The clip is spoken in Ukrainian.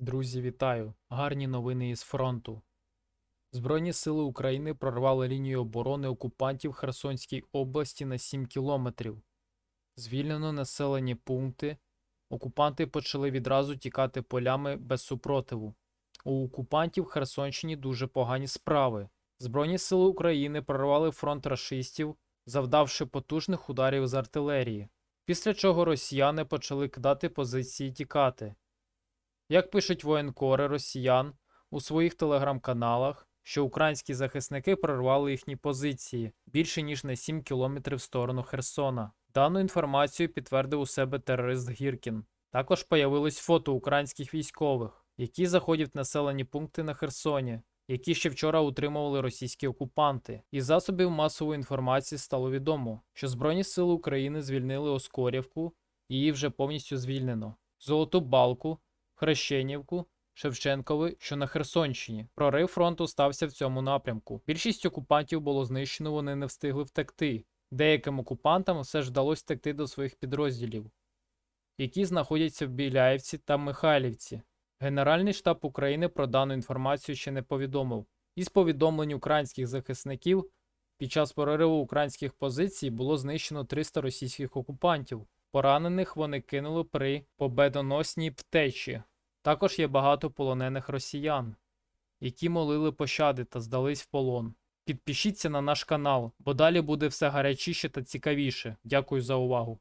Друзі, вітаю! Гарні новини із фронту. Збройні сили України прорвали лінію оборони окупантів Херсонській області на 7 кілометрів. Звільнено населені пункти. Окупанти почали відразу тікати полями без супротиву. У окупантів Херсонщині дуже погані справи. Збройні сили України прорвали фронт рашистів, завдавши потужних ударів з артилерії. Після чого росіяни почали кидати позиції тікати. Як пишуть воєнкори росіян у своїх телеграм-каналах, що українські захисники прорвали їхні позиції більше ніж на 7 кілометрів в сторону Херсона. Дану інформацію підтвердив у себе терорист Гіркін. Також появилось фото українських військових, які заходять в населені пункти на Херсоні, які ще вчора утримували російські окупанти. Із засобів масової інформації стало відомо, що Збройні сили України звільнили Оскорівку, її вже повністю звільнено. Золоту балку, Хрещенівку, Шевченкови, що на Херсонщині. Прорив фронту стався в цьому напрямку. Більшість окупантів було знищено, вони не встигли втекти. Деяким окупантам все ж вдалося втекти до своїх підрозділів, які знаходяться в Біляєвці та Михайлівці. Генеральний штаб України про дану інформацію ще не повідомив. Із повідомлень українських захисників під час прориву українських позицій було знищено 300 російських окупантів. Поранених вони кинули при победоносній втечі. Також є багато полонених росіян, які молили пощади та здались в полон. Підпишіться на наш канал, бо далі буде все гарячіше та цікавіше. Дякую за увагу.